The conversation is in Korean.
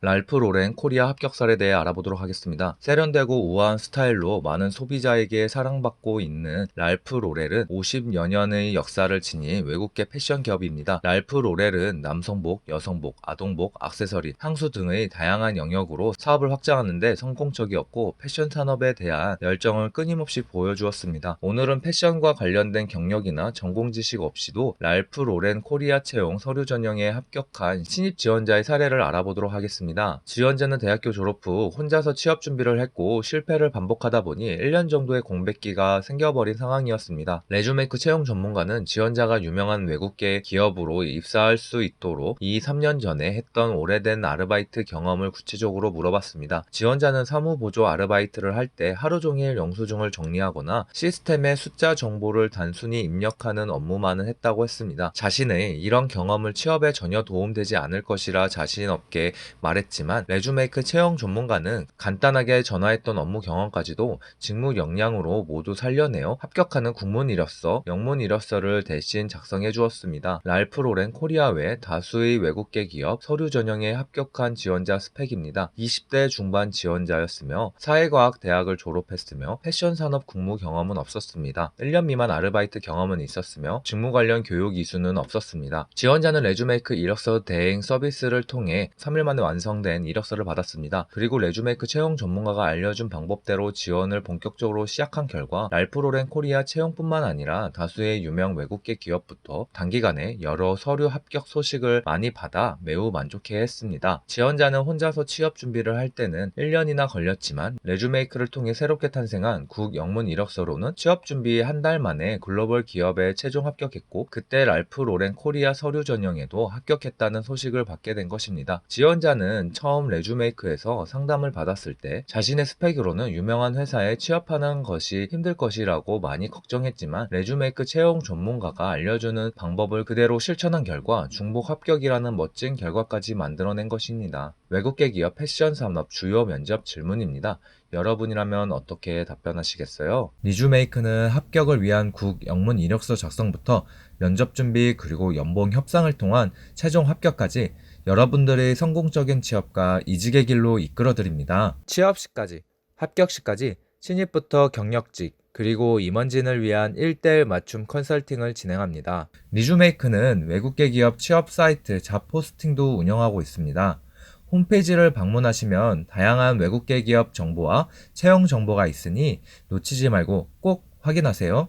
랄프 로렌 코리아 합격설에 대해 알아보도록 하겠습니다. 세련되고 우아한 스타일로 많은 소비자에게 사랑받고 있는 랄프 로렐은 50여 년의 역사를 지닌 외국계 패션 기업입니다. 랄프 로렐은 남성복, 여성복, 아동복, 액세서리, 향수 등의 다양한 영역으로 사업을 확장하는데 성공적이었고 패션 산업에 대한 열정을 끊임없이 보여주었습니다. 오늘은 패션과 관련된 경력이나 전공 지식 없이도 랄프 로렌 코리아 채용 서류 전형에 합격한 신입 지원자의 사례를 알아보도록 하겠습니다. 지원자는 대학교 졸업 후 혼자서 취업 준비를 했고 실패를 반복하다 보니 1년 정도의 공백기가 생겨버린 상황이었습니다. 레주메이크 채용 전문가는 지원자가 유명한 외국계 기업으로 입사할 수 있도록 2, 3년 전에 했던 오래된 아르바이트 경험을 구체적으로 물어봤습니다. 지원자는 사무보조 아르바이트를 할 때 하루 종일 영수증을 정리하거나 시스템에 숫자 정보를 단순히 입력하는 업무만은 했다고 했습니다. 자신의 이런 경험을 취업에 전혀 도움되지 않을 것이라 자신 없게 말했 지만 레주메이크 채용 전문가는 간단하게 전화했던 업무 경험까지도 직무 역량으로 모두 살려내어 합격하는 국문 이력서, 영문 이력서를 대신 작성해 주었습니다. 랄프 로렌 코리아 외 다수의 외국계 기업 서류 전형에 합격한 지원자 스펙입니다. 20대 중반 지원자였으며 사회과학 대학을 졸업했으며 패션 산업 국무 경험은 없었습니다. 1년 미만 아르바이트 경험은 있었으며 직무 관련 교육 이수는 없었습니다. 지원자는 레주메이크 이력서 대행 서비스를 통해 3일 만에 완성 된 이력서를 받았습니다. 그리고 레주메이크 채용 전문가가 알려준 방법대로 지원을 본격적으로 시작한 결과 랄프로렌 코리아 채용뿐만 아니라 다수의 유명 외국계 기업부터 단기간에 여러 서류 합격 소식을 많이 받아 매우 만족해 했습니다. 지원자는 혼자서 취업 준비를 할 때는 1년이나 걸렸지만 레주메이크를 통해 새롭게 탄생한 국 영문 이력서로는 취업 준비 한 달 만에 글로벌 기업에 최종 합격했고 그때 랄프 로렌 코리아 서류 전형에도 합격했다는 소식을 받게 된 것입니다. 지원자 는 처음 레주메이크에서 상담을 받았을 때 자신의 스펙으로는 유명한 회사에 취업하는 것이 힘들 것이라고 많이 걱정했지만 레주메이크 채용 전문가가 알려주는 방법을 그대로 실천한 결과 중복 합격이라는 멋진 결과까지 만들어낸 것입니다. 외국계 기업 패션 산업 주요 면접 질문입니다. 여러분이라면 어떻게 답변하시겠어요? 리주메이크는 합격을 위한 국 영문 이력서 작성부터 면접 준비 그리고 연봉 협상을 통한 최종 합격까지 여러분들의 성공적인 취업과 이직의 길로 이끌어 드립니다. 취업 시까지, 합격 시까지 신입부터 경력직, 그리고 임원진을 위한 1대1 맞춤 컨설팅을 진행합니다. 리주메이크는 외국계 기업 취업 사이트 잡포스팅도 운영하고 있습니다. 홈페이지를 방문하시면 다양한 외국계 기업 정보와 채용 정보가 있으니 놓치지 말고 꼭 확인하세요.